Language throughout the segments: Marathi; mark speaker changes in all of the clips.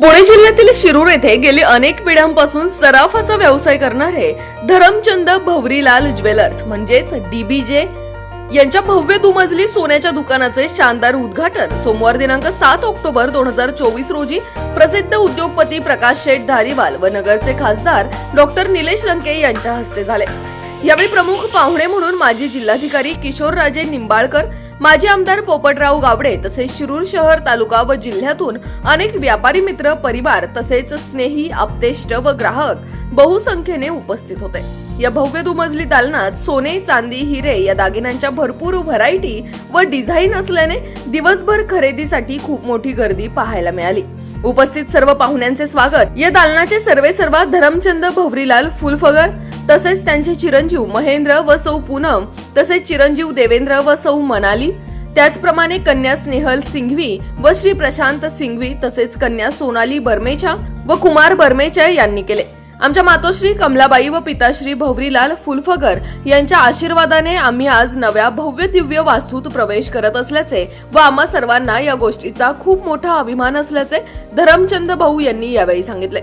Speaker 1: पुणे जिल्ह्यातील शिरूर येथे गेली अनेक पिढ्यांपासून सराफाचा व्यवसाय करणारे धरमचंद भवरीलाल ज्वेलर्स म्हणजेच डीबीजे यांच्या भव्य दुमजली सोन्याच्या दुकानाचे शानदार उद्घाटन सोमवार दिनांक सात ऑक्टोबर दोन हजार चोवीस रोजी प्रसिद्ध उद्योगपती प्रकाश शेठ धारीवाल व नगरचे खासदार डॉक्टर निलेश लंके यांच्या हस्ते झाले. यावेळी प्रमुख पाहुणे म्हणून माजी जिल्हाधिकारी किशोरराजे निंबाळकर माजी आमदार पोपटराव गावडे तसेच शिरूर शहर तालुका व जिल्ह्यातून अनेक व्यापारी मित्र परिवार तसेच स्नेही आप्तेष्ट व ग्राहक बहुसंख्येने उपस्थित होते. या भव्य दुमजली दालनात सोने चांदी हिरे या दागिन्यांच्या भरपूर व्हरायटी व डिझाईन असल्याने दिवसभर खरेदीसाठी खूप मोठी गर्दी पाहायला मिळाली. उपस्थित सर्व पाहुण्यांचे स्वागत. या दालनाचे सर्वे सर्वा धरमचंद भवरीलाल फुलफगर तसेच त्यांचे चिरंजीव महेंद्र व सौ पूनम तसेच चिरंजीव देवेंद्र व सौ मनाली त्याचप्रमाणे कन्या स्नेहल सिंघवी व श्री प्रशांत सिंघवी तसेच कन्या सोनाली बर्मेचा व कुमार बर्मेचा यांनी केले. आमच्या मातोश्री कमलाबाई व पिताश्री भवरीलाल फुलफगर यांच्या आशीर्वादाने आम्ही आज नव्या भव्य दिव्य वास्तूत प्रवेश करत असल्याचे व आम्हा सर्वांना या गोष्टीचा खूप मोठा अभिमान असल्याचे धरमचंद भाऊ यांनी यावेळी सांगितले.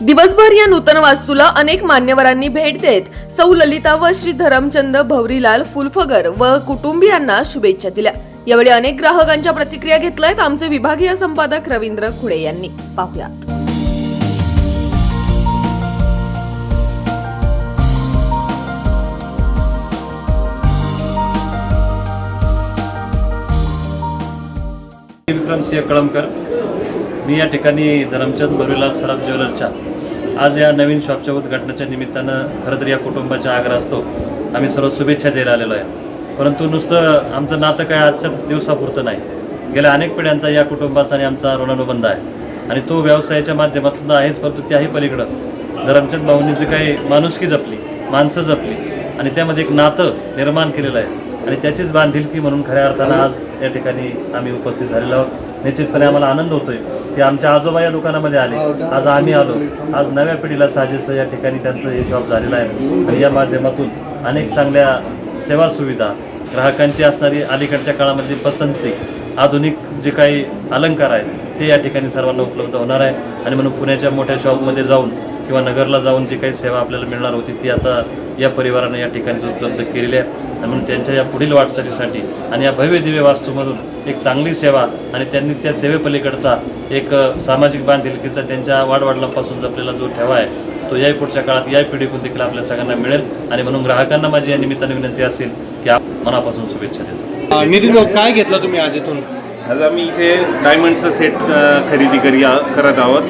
Speaker 1: दिवसभर या नूतन वास्तूला अनेक मान्यवरांनी भेट देत सौ ललिता व श्री धरमचंद भवरीलाल फुलफगर व कुटुंबियांना शुभेच्छा दिल्या. यावेळी अनेक ग्राहकांच्या प्रतिक्रिया घेतल्यात आमचे विभागीय संपादक रवींद्र खुडे यांनी. पाहुयात.
Speaker 2: विक्रमसिंह कळमकर. मी या ठिकाणी धरमचंद भरुलाल सराफ ज्वेलरच्या आज या नवीन शॉपच्या उद्घाटनाच्या निमित्तानं खरं तर या कुटुंबाच्या आग्रह असतो आम्ही सर्व शुभेच्छा द्यायला आलेलो आहे. परंतु नुसतं आमचं नातं काय आजच्या दिवसापुरतं नाही. गेल्या अनेक पिढ्यांचा या कुटुंबाचा आणि आमचा ऋणानुबंध आहे. आणि तो व्यवसायाच्या माध्यमातून आहेच परंतु त्याही पलीकडं धरमचंद भाऊंनी जी काही माणुसकी जपली माणसं जपली आणि त्यामध्ये एक नातं निर्माण केलेलं आहे. आणि त्याचीच बांधिलकी म्हणून खऱ्या अर्थानं आज या ठिकाणी आम्ही उपस्थित झालेलो आहोत. निश्चितपणे आम्हाला आनंद होतोय. की आमच्या आजोबा या दुकानामध्ये आले. आज आम्ही आलो. आज नव्या पिढीला साजेसं या ठिकाणी त्यांचं हे शॉप झालेलं आहे. आणि या माध्यमातून अनेक चांगल्या सेवा सुविधा ग्राहकांची असणारी अलीकडच्या काळामध्ये पसंती आधुनिक जे काही अलंकार आहेत ते या ठिकाणी सर्वांना उपलब्ध होणार आहे. आणि म्हणून पुण्याच्या मोठ्या शॉपमध्ये जाऊन किंवा नगरला जाऊन जी काही सेवा आपल्याला मिळणार होती ती आता या परिवारानं या ठिकाणी उपलब्ध केलेली आहे. आणि म्हणून त्यांच्या या पुढील वाटचालीसाठी आणि या भव्य दिव्य वास्तूमधून एक चांगली सेवा आणि त्यांनी त्या सेवेपलीकडचा एक सामाजिक बांधिलकीचा त्यांच्या वाडवडिलांपासून जपलेला जो ठेवा आहे तो याही पुढच्या काळात या पिढीकडून देखील आपल्या सगळ्यांना मिळेल. आणि म्हणून ग्राहकांना माझी या निमित्ताने विनंती असेल की आप मनापासून शुभेच्छा देतो.
Speaker 3: नितीन भाऊ काय घेतलं तुम्ही आज इथून?
Speaker 4: आज आम्ही इथे डायमंडचं सेट खरेदी करी करत आहोत.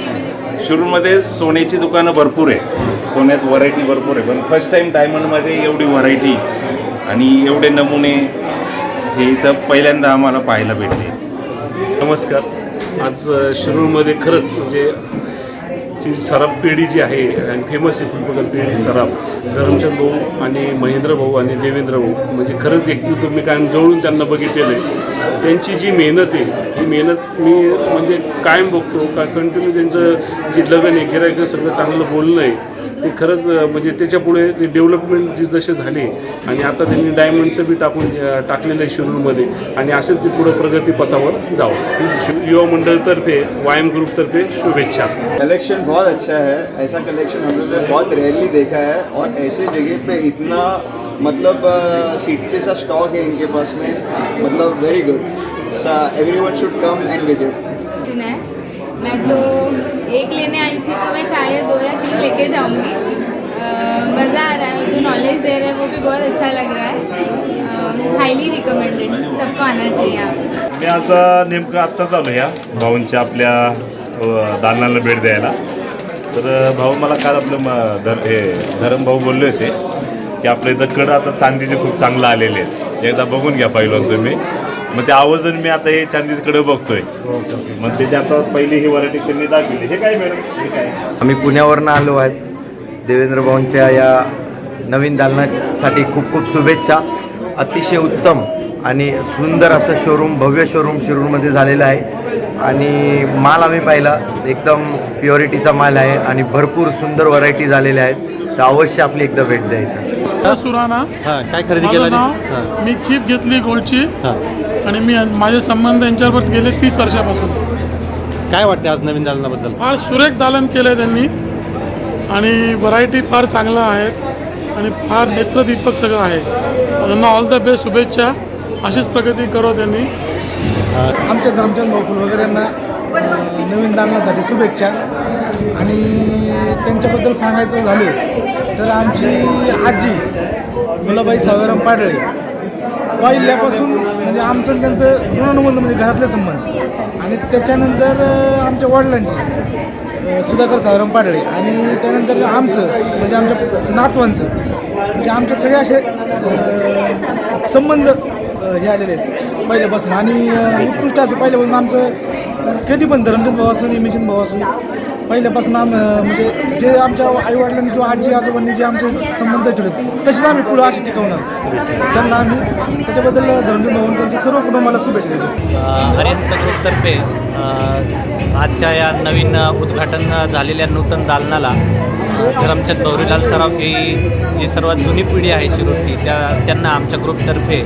Speaker 4: शिरूरमध्ये सोन्याची दुकानं भरपूर आहे. सोन्यात व्हरायटी भरपूर आहे. पण फर्स्ट टाईम डायमंडमध्ये एवढी व्हरायटी आणि एवढे नमुने हे इथं पहिल्यांदा आम्हाला पाहायला भेटले.
Speaker 5: नमस्कार. आज शिरूरमध्ये खरंच म्हणजे जी सराफ पेढी जी आहे आणि फेमस आहे फुलपकर पेढी सराफ धरमचंद भाऊ आणि महेंद्र भाऊ आणि देवेंद्र भाऊ म्हणजे खरंच एक मी कायम जवळून त्यांना बघितलेलं आहे. त्यांची जी मेहनत आहे ही मेहनत मी म्हणजे कायम बघतो. का कंटिन्यू त्यांचं जे लगन आहे गिरायक सगळं चांगलं बोलणं आहे ते खरंच म्हणजे त्याच्यापुढे ते डेव्हलपमेंट जी जसे झाली आणि आता त्यांनी डायमंडचं बी टाकून टाकलेलं आहे शिरूरमध्ये आणि असेच ते पुढं प्रगतीपथावर जावं. युवा मंडळतर्फे वायम ग्रुपतर्फे शुभेच्छा.
Speaker 6: कलेक्शन बहुत अच्छा है ऐसा कलेक्शन हम लोग ने बहुत रेयरली देखा है और ऐसे जगह पे इतना मतलब सिटी जैसा स्टॉक है इनके पास में मतलब very good everyone should come and visit
Speaker 7: मैं तो एक लेने आई थी तो मैं शायद दो या तीन लेके जाऊंगी। मज़ा आ रहा है जो नॉलेज दे रहे हैं वो भी बहुत अच्छा लग रहा है। हाईली रिकमेंडेड सबको आना चाहिए यहाँ पे।
Speaker 8: मी आता नेमकं आत्ताच आलो या भाऊंच्या आपल्या दालनाला भेट द्यायला. तर भाऊ मला काल आपलं म धर हे धरम भाऊ बोलले होते की आपल्या इथं कडं आता चांदीचे खूप चांगलं आलेले आहेत. एकदा बघून घ्या पाहिलं तुम्ही. मग ते आवर्जून मी आता हे चांदीचे कडं बघतोय. मग त्याची आता पहिली ही व्हरायटी त्यांनी दाखवली. हे काय मॅडम हे काय?
Speaker 9: आम्ही पुण्यावरनं आलो आहेत. देवेंद्र भाऊंच्या या नवीन दालनासाठी खूप खूप शुभेच्छा. अतिशय उत्तम आणि सुंदर असं शोरूम भव्य शोरूम शिरूरमध्ये झालेलं आहे. आणि माल आम्ही पाहिला. एकदम प्युरिटीचा माल आहे आणि भरपूर सुंदर व्हरायटी झालेल्या आहेत. तर अवश्य आपली एकदा भेट द्या इथं.
Speaker 3: सुराणा
Speaker 6: हां काय खरेदी केलं
Speaker 3: मी चीप घेतली गोल्डची.
Speaker 6: हां.
Speaker 3: आणि मी माझे संबंध यांच्याबरोबर गेले तीस वर्षापासून. काय वाटते आज नवीन दालनाबद्दल?
Speaker 10: फार सुरेख दालन केलं आहे त्यांनी. आणि व्हरायटी फार चांगलं आहेत आणि फार नेत्रदीपक सगळं आहे. त्यांना ऑल द बेस्ट शुभेच्छा. अशीच प्रगती करो त्यांनी.
Speaker 11: आमच्या धर्मचंद भाऊ वगैरे यांना नवीन दालनासाठी शुभेच्छा. आणि त्यांच्याबद्दल सांगायचं झाले तर आमची आजी मुलाबाई सावराम पाडळे पहिल्यापासून म्हणजे आमचं आणि त्यांचं ऋणानुबंध म्हणजे घरातले संबंध. आणि त्याच्यानंतर आमच्या वडिलांचे सुधाकर साधारण पाडळे आणि त्यानंतर आमचं म्हणजे आमच्या नातवांचं म्हणजे आमचे सगळे असे संबंध हे आलेले आहेत पहिल्यापासून. आणि उत्कृष्ट असं पहिल्यापासून आमचं कधी पण धरमचंद भाऊ असो निमिचंद भाऊ असो पहिल्यापासून आम म्हणजे जे आमच्या आईवडिलांनी किंवा आजी आजोबांनी जे आमचे संबंध ठेवले तसेच आम्ही पुढं असे टिकवणार. त्यांना आम्ही त्याच्याबद्दल धरमचंद भाऊ आणि त्यांच्या सर्व कुटुंबाला शुभेच्छा देतो.
Speaker 12: हरियंत ग्रुपतर्फे आजच्या या नवीन उद्घाटन झालेल्या नूतन दालनाला अ, धरमचंद गौरीलाल सराफ ही जी सर्वात जुनी पिढी आहे शिरूरची त्या त्यांना आमच्या ग्रुपतर्फे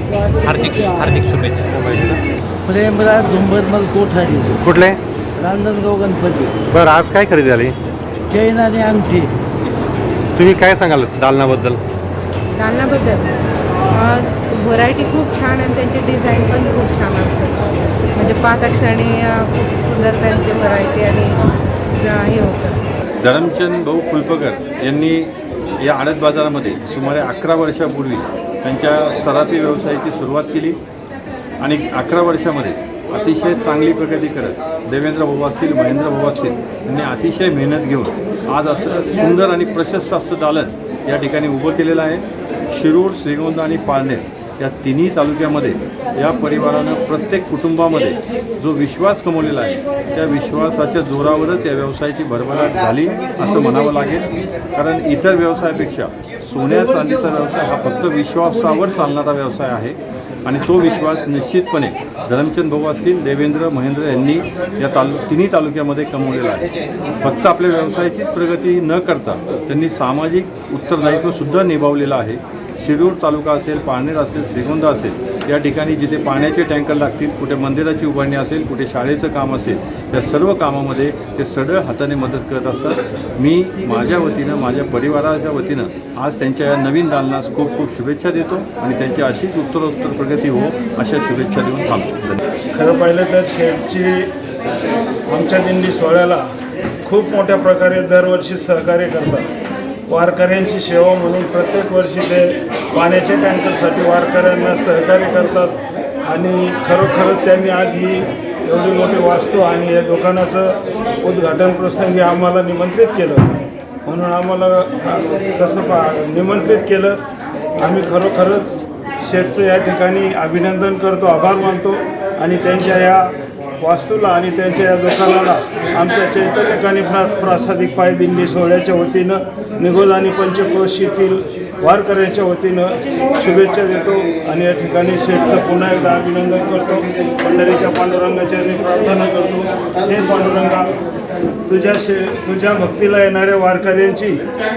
Speaker 12: हार्दिक हार्दिक शुभेच्छा.
Speaker 11: प्रेमराज झुंबरमल कोठारी.
Speaker 3: कुठले?
Speaker 11: रांजणगाव गणपती
Speaker 3: बरं आज काय खरेदी झाली?
Speaker 11: चैन आणि अंगठी.
Speaker 3: तुम्ही काय सांगाल दालनाबद्दल?
Speaker 7: दालनाबद्दल? व्हरायटी खूप छान आणि त्यांचे डिझाईन पण खूप छान असतात म्हणजे पाच क्षणी खूप सुंदर त्यांची व्हरायटी आणि हे होतं.
Speaker 13: धरमचंद भाऊ फुलपकर यांनी या आडत बाजारामध्ये सुमारे अकरा वर्षापूर्वी त्यांच्या सराफी व्यवसायाची सुरुवात केली आणि अकरा वर्षामध्ये अतिशय चांगली प्रगती करत देवेंद्र भाऊ असतील महेंद्र भाऊ असतील यांनी अतिशय मेहनत घेऊन आज असं सुंदर आणि प्रशस्त असं दालन या ठिकाणी उभं केलेलं आहे. शिरूर श्रीगोंदा आणि पाळनेर या तिन्ही तालुक्यामध्ये या परिवारानं प्रत्येक कुटुंबामध्ये जो विश्वास कमवलेला आहे त्या विश्वासाच्या जोरावरच या व्यवसायाची भरभराट झाली असं म्हणावं लागेल. कारण इतर व्यवसायापेक्षा सोन्या चांदीचा व्यवसाय हा फक्त विश्वासावर चालणारा व्यवसाय आहे. आणि तो विश्वास निश्चितपणे धरमचंद भाऊ असतील देवेंद्र महेंद्र यांनी या तालु तिन्ही तालुक्यामध्ये कमवलेला आहे. फक्त आपल्या व्यवसायाचीच प्रगती न करता त्यांनी सामाजिक उत्तरदायित्वसुद्धा निभावलेलं आहे. शिरूर तालुका असेल पारनेर असेल श्रीगोंदा असेल या ठिकाणी जिथे पाण्याचे टँकर लागतील कुठे मंदिराची उभारणी असेल कुठे शाळेचं काम असेल या सर्व कामामध्ये ते सडळ हाताने मदत करत असतात. मी माझ्या वतीनं माझ्या परिवाराच्या वतीनं आज त्यांच्या या नवीन दालनास खूप खूप शुभेच्छा देतो आणि त्यांची अशीच उत्तरोत्तर प्रगती हो अशा शुभेच्छा देऊन थांबतो.
Speaker 10: खरं पाहिलं तर शेठची आमच्या दिंडी सोहळ्याला खूप मोठ्या प्रकारे दरवर्षी सहकार्य करतात. वारकऱ्यांची सेवा म्हणून प्रत्येक वर्षी ते पाण्याच्या टँकरसाठी वारकऱ्यांना सहकार्य करतात. आणि खरोखरच त्यांनी आज ही एवढी मोठी वास्तू आणि या दुकानाचं उद्घाटन प्रसंगी आम्हाला निमंत्रित केलं. म्हणून आम्हाला तसं पा निमंत्रित केलं. आम्ही खरोखरच शेठचं या ठिकाणी अभिनंदन करतो आभार मानतो. आणि त्यांच्या या वास्तूला आणि त्यांच्या या दुकानाला आमच्या चैतन्य कानिपनाथ प्रासादिक पायदिंडी सोहळ्याच्या वतीनं निघोज आणि पंचक्रोशीतील वारकऱ्यांच्या वतीनं शुभेच्छा देतो आणि या ठिकाणी शेठचं पुन्हा एकदा अभिनंदन करतो. पंढरीच्या पांडुरंगाच्या मी प्रार्थना करतो. हे पांडुरंगा तुझ्या शे तुझ्या भक्तीला येणाऱ्या वारकऱ्यांची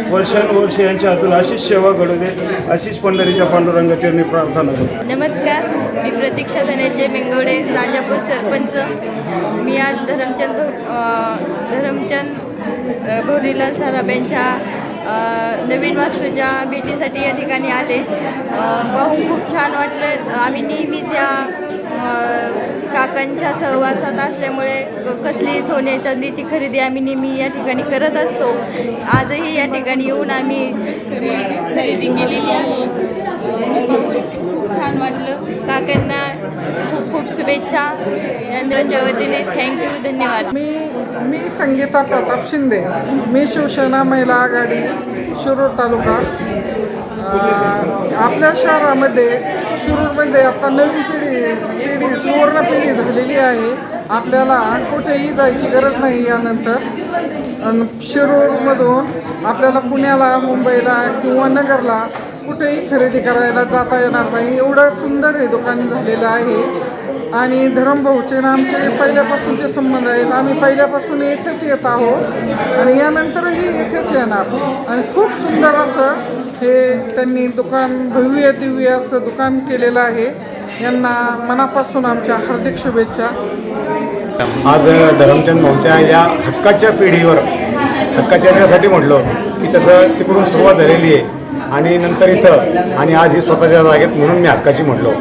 Speaker 10: वर्षानुवर्ष यांच्या हातून अशीच सेवा घडू दे अशीच पंढरीच्या पांडुरंगाची मी प्रार्थना करतो.
Speaker 7: नमस्कार. मी प्रतीक्षा धनंजय मेंगवडे राजापूर सरपंच. मी आज धरमचंद धरमचंद भोरीलाल सराफ यांच्या नवीन वास्तूच्या भेटीसाठी या ठिकाणी आले. पाहून खूप छान वाटलं. आम्ही नेहमीच या काकांच्या सहवासात असल्यामुळे कसली सोन्या चांदीची खरेदी आम्ही नेहमी या ठिकाणी करत असतो. आजही या ठिकाणी येऊन आम्ही खरेदी केलेली आहे. खूप छान वाटलं. काकांना खूप खूप शुभेच्छा. यंद्राच्या वतीने थँक्यू धन्यवाद.
Speaker 11: मी मी संगीता प्रताप शिंदे. मी शिवसेना महिला आघाडी शिरूर तालुका. आपल्या शहरामध्ये शिरूरमध्ये आता नवीन पिढी पिढी सुवर्ण पिढी झालेली आहे. आपल्याला कुठेही जायची गरज नाही यानंतर. शिरूरमधून आपल्याला पुण्याला मुंबईला किंवा नगरला कुठेही खरेदी करायला जाता येणार नाही. एवढं सुंदर हे दुकान झालेलं आहे. आणि धरमभाऊचे ना आमचे पहिल्यापासूनचे संबंध आहेत. आम्ही पहिल्यापासून येथेच येत आहोत. आणि यानंतरही येथेच येणार. आणि खूप सुंदर असं हे त्यांनी दुकान भव्य दिव्य असं दुकान केलेलं आहे. यांना मनापासून आमच्या हार्दिक शुभेच्छा.
Speaker 14: आज धरमचंद भाऊच्या या हक्काच्या पिढीवर हक्काच्या याच्यासाठी म्हटलं की तसं तिकडून सुरुवात झालेली आहे. आणि नंतर इथं आणि आज ही स्वतःच्या जागेत म्हणून मी हक्काची म्हटलो.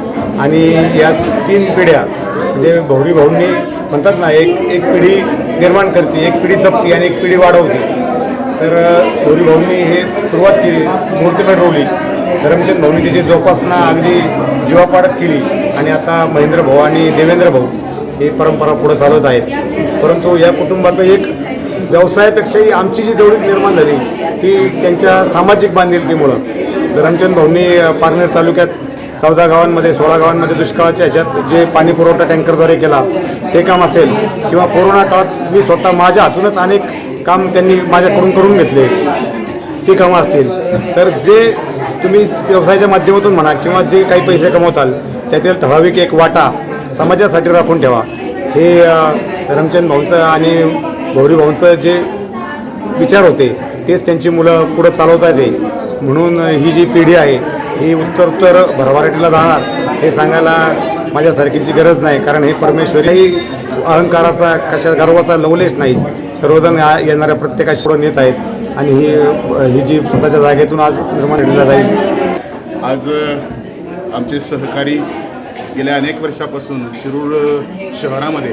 Speaker 14: आणि या तीन पिढ्या म्हणजे भौरी भाऊंनी म्हणतात ना एक एक पिढी निर्माण करते एक पिढी जपती आणि एक पिढी वाढवते. तर भौरी भाऊंनी हे सुरुवात केली मूर्ती पेटवली धरमचंद भाऊंनी त्याची जोपासना अगदी जीवापाडत केली. आणि आता महेंद्र भाऊ आणि देवेंद्र भाऊ ही परंपरा पुढे चालवत आहेत. परंतु या कुटुंबाचं एक व्यवसायापेक्षाही आमची जी जवळीक निर्माण झाली ती त्यांच्या सामाजिक बांधिलकीमुळं. धरमचंद भाऊंनी पारनेर तालुक्यात चौदा गावांमध्ये सोळा गावांमध्ये दुष्काळाच्या ह्याच्यात जे पाणी पुरवठा टँकरद्वारे केला ते काम असेल किंवा कोरोना काळात मी स्वतः माझ्या हातूनच अनेक काम त्यांनी माझ्याकडून करून घेतले ती कामं असतील. तर जे तुम्ही व्यवसायाच्या माध्यमातून म्हणा किंवा जे काही पैसे कमवताल त्यातील ठराविक एक वाटा समाजासाठी राखून ठेवा. हे धरमचंद भाऊंचं आणि गौरी भाऊंचं जे विचार होते तेच त्यांची मुलं पुढं चालवता येते. म्हणून ही जी पिढी आहे ही उत्तर उत्तर भरभराटीला जाणार हे सांगायला माझ्यासारखीची गरज नाही. कारण हे परमेश्वरी अहंकाराचा कशा गर्वाचा लवलेश नाही. सर्वजण येणाऱ्या प्रत्येकाशी पुढं येत आहेत. आणि ही ही जी स्वतःच्या जागेतून आज निर्माण केलेला जाईल.
Speaker 15: आज आमचे सहकारी गेल्या अनेक वर्षापासून शिरूर शहरामध्ये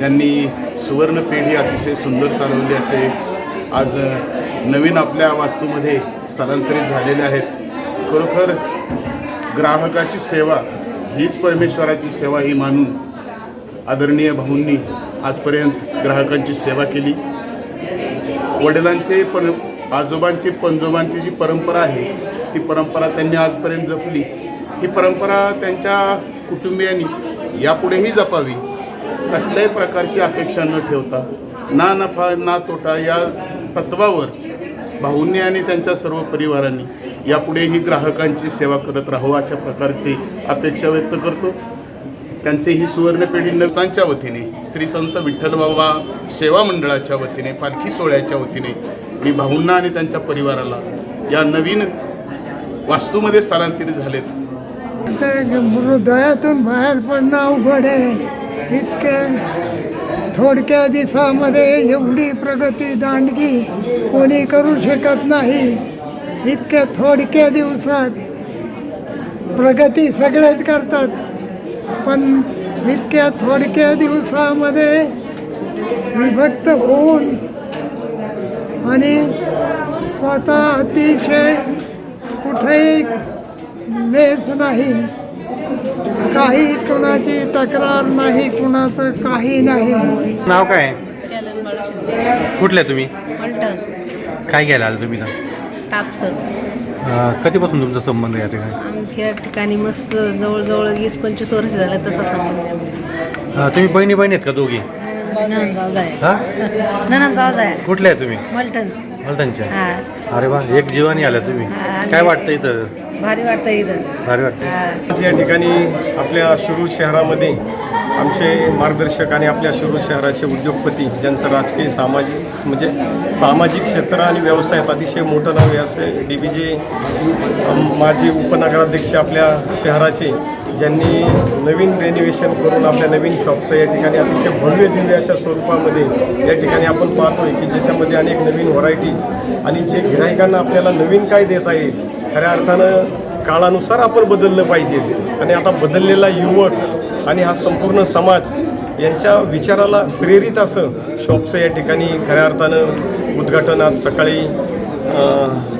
Speaker 15: यांनी सुवर्णपेढी अतिशय सुंदर चालवली असे आज नवीन आपल्या वास्तूमध्ये स्थलांतरित झालेले आहेत. खरोखर ग्राहकाची सेवा हीच परमेश्वराची सेवा ही मानून आदरणीय भाऊंनी आजपर्यंत ग्राहकांची सेवा केली. वडिलांचे पण आजोबांची पंजोबांची जी परंपरा आहे ती परंपरा त्यांनी आजपर्यंत जपली. ही परंपरा त्यांच्या कुटुंबियांनी यापुढेही जपावी. कसल्याही प्रकारची अपेक्षा न ठेवता ना नफा ना तोटा या तत्वावर भाऊंनी आणि त्यांच्या सर्व परिवारांनी यापुढेही ग्राहकांची सेवा करत राहू अशा प्रकारची अपेक्षा व्यक्त करतो. त्यांचे ही सुवर्ण पेढी वतीने श्री संत विठ्ठल बाबा सेवा मंडळाच्या वतीने पालखी सोहळ्याच्या वतीने मी भाऊंना आणि त्यांच्या परिवाराला या नवीन वास्तूमध्ये स्थलांतरित झालेत.
Speaker 14: हृदयातून बाहेर पडणं अवघड आहे. इतके थोडक्या दिवसामध्ये एवढी प्रगती दांडगी कोणी करू शकत नाही. इतक्या थोडक्या दिवसात प्रगती सगळेच करतात. पण इतक्या थोडक्या दिवसामध्ये विभक्त होऊन आणि स्वतः अतिशय कुठेही लेच नाही. काही कुणाची तक्रार नाही कुणाचं काही नाही.
Speaker 3: नाव काय? आहे? कुठले तुम्ही? काय घ्यायला आलं तुम्ही इथं?
Speaker 7: टापसर.
Speaker 3: अं, कधीपासून तुमचा संबंध आहे या ठिकाणी?
Speaker 7: आमच्या ठिकाणी मस्त जवळजवळ वीस पंचवीस वर्ष झालं तसा संबंध आहे आमचा.
Speaker 3: अं, तुम्ही बहिणी बहिणी आहेत का दोघी?
Speaker 7: नंदगाव जाय
Speaker 3: हा?
Speaker 7: नंदगाव जाय
Speaker 3: कुठले आहे तुम्ही?
Speaker 7: मलटण
Speaker 3: मलटणच्या
Speaker 7: हा.
Speaker 3: अरे वा एक जीवानी आल्या तुम्ही. काय वाटतं इथं?
Speaker 7: भारी वाटतं इथं.
Speaker 3: भारी वाटतं
Speaker 7: हा.
Speaker 14: आज या ठिकाणी आपल्या शिरूर शहरामध्ये आमचे मार्गदर्शक आणि आपल्या शिरूर शहराचे उद्योगपती ज्यांचं राजकीय सामाजिक म्हणजे सामाजिक क्षेत्र आणि व्यवसायात अतिशय मोठं नाव आहे असे डी बी जे माजी उपनगराध्यक्ष आपल्या शहराचे ज्यांनी नवीन रेनिवेशन करून आपल्या नवीन शॉपचं या ठिकाणी अतिशय भव्य दिव्य अशा स्वरूपामध्ये या ठिकाणी आपण पाहतोय की ज्याच्यामध्ये अनेक नवीन व्हरायटीज आणि जे गिरायकांना आपल्याला नवीन काय देता येईल खऱ्या अर्थानं काळानुसार आपण बदललं पाहिजे. आणि आता बदललेला युवक आणि हा संपूर्ण समाज यांच्या विचाराला प्रेरित असं शॉपचं या ठिकाणी खऱ्या अर्थानं उद्घाटन आज सकाळी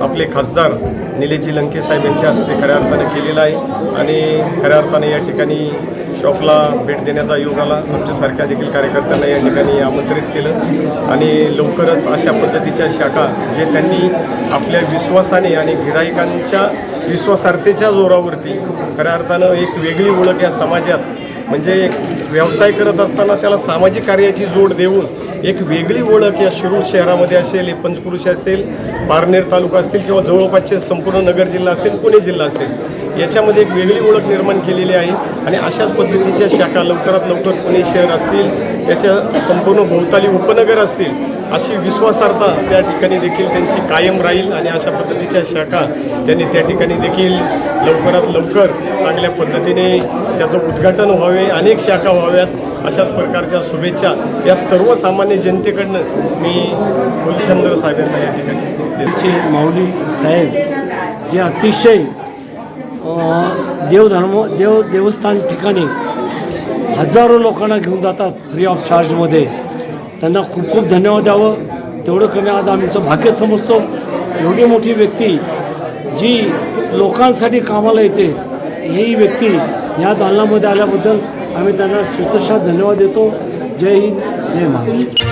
Speaker 14: आपले खासदार निलेजी लंके साहेब यांच्या हस्ते खऱ्या अर्थानं केलेलं आहे. आणि खऱ्या अर्थानं या ठिकाणी शॉपला भेट देण्याचा योग आला. आमच्यासारख्या देखील कार्यकर्त्यांना या ठिकाणी आमंत्रित केलं. आणि लवकरच अशा पद्धतीच्या शाखा जे त्यांनी आपल्या विश्वासाने आणि गिराईकांच्या विश्वासार्थेच्या जोरावरती खऱ्या अर्थानं एक वेगळी ओळख या समाजात म्हणजे एक व्यवसाय करत असताना त्याला सामाजिक कार्याची जोड देऊन एक वेगळी ओळख या शिरूर शहरामध्ये असेल पंचकृषी असेल पारनेर तालुका असतील किंवा जवळपासचे संपूर्ण नगर जिल्हा असेल पुणे जिल्हा असेल याच्यामध्ये एक वेगळी ओळख निर्माण केलेली आहे. आणि अशाच पद्धतीच्या शाखा लवकरात लवकर पुणे शहर असतील त्याच्या संपूर्ण भोवताली उपनगर असतील अशी विश्वासार्हता त्या ठिकाणी देखील त्यांची कायम राहील आणि अशा पद्धतीच्या शाखा त्यांनी त्या ठिकाणी देखील लवकरात लवकर चांगल्या पद्धतीने त्याचं उद्घाटन व्हावे अनेक शाखा व्हाव्यात. अशाच प्रकारच्या शुभेच्छा या सर्वसामान्य जनतेकडनं मी मूलचंद्र साहेबांना या ठिकाणी
Speaker 16: माऊली साहेब जे अतिशय देवधर्म देव देवस्थान ठिकाणी हजारो लोकांना घेऊन जातात फ्री ऑफ चार्जमध्ये त्यांना खूप खूप धन्यवाद द्यावं. तेवढं कमी आज आमचं भाग्य समजतो. एवढी मोठी व्यक्ती जी लोकांसाठी कामाला येते ही व्यक्ती या दालनामध्ये आल्याबद्दल आम्ही त्यांना श्रीतशा धन्यवाद देतो. जय हिंद जय महाराष्ट्र.